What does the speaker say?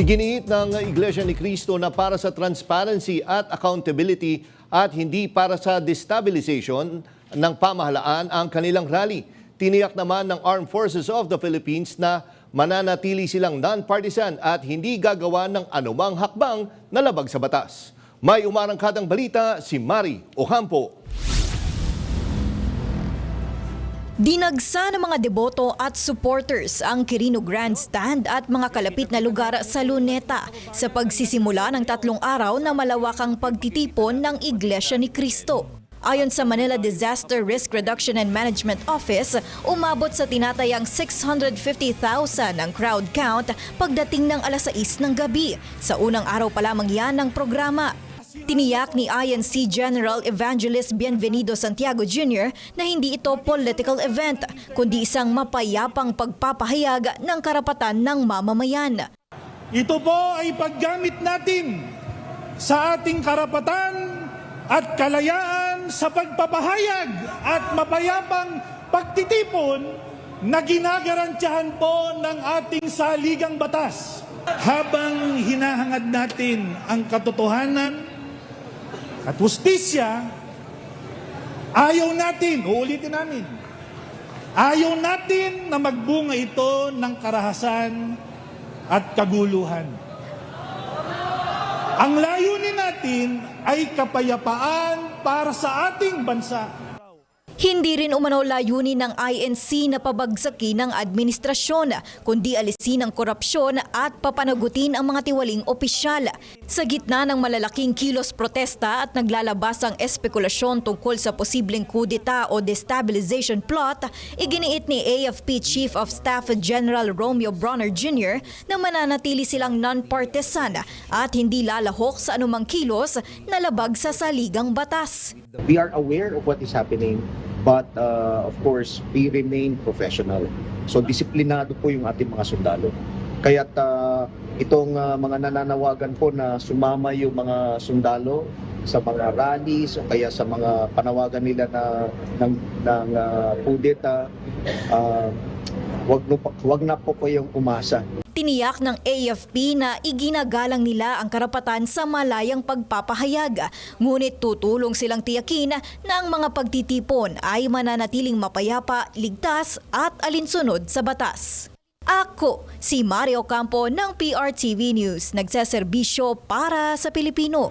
Iginiit ng Iglesia ni Cristo na para sa transparency at accountability at hindi para sa destabilization ng pamahalaan ang kanilang rally. Tiniyak naman ng Armed Forces of the Philippines na mananatili silang non-partisan at hindi gagawa ng anumang hakbang na labag sa batas. May umarangkadang balita si Mari Ocampo. Dinagsa ng mga deboto at supporters ang Quirino Grandstand at mga kalapit na lugar sa Luneta sa pagsisimula ng tatlong araw na malawakang pagtitipon ng Iglesia ni Cristo. Ayon sa Manila Disaster Risk Reduction and Management Office, umabot sa tinatayang 650,000 ang crowd count pagdating ng alas 6 ng gabi. Sa unang araw pa lamang yan ng programa. Tiniyak ni INC General Evangelist Bienvenido Santiago Jr. na hindi ito political event, kundi isang mapayapang pagpapahayag ng karapatan ng mamamayan. Ito po ay paggamit natin sa ating karapatan at kalayaan sa pagpapahayag at mapayapang pagtitipon na ginagarantiyahan po ng ating saligang batas. Habang hinahangad natin ang katotohanan at hustisya, ayaw natin, uulitin namin, ayaw natin na magbunga ito ng karahasan at kaguluhan. Ang layunin natin ay kapayapaan para sa ating bansa. Hindi rin umano layunin ng INC na pabagsakin ng administrasyon, kundi alisin ang korupsyon at papanagutin ang mga tiwaling opisyal. Sa gitna ng malalaking kilos protesta at naglalabas ang espekulasyon tungkol sa posibleng kudeta o destabilization plot, iginiit ni AFP Chief of Staff General Romeo Bronner Jr. na mananatili silang non-partisan at hindi lalahok sa anumang kilos na labag sa saligang batas. We are aware of what is happening, but uh, of course, we remain professional. So disiplinado po yung ating mga sundalo. Kaya't uh, itong uh, mga nananawagan po na sumama yung mga sundalo sa mga rallies o kaya sa mga panawagan nila na ng ng uh, kudeta, uh, wag, no, wag na po kayong umasa. Tiniyak ng AFP na iginagalang nila ang karapatan sa malayang pagpapahayag. Ngunit tutulong silang tiyakin na ang mga pagtitipon ay mananatiling mapayapa, ligtas at alinsunod sa batas. Ako, si Mario Campo ng PRTV News, nagseserbisyo para sa Pilipino.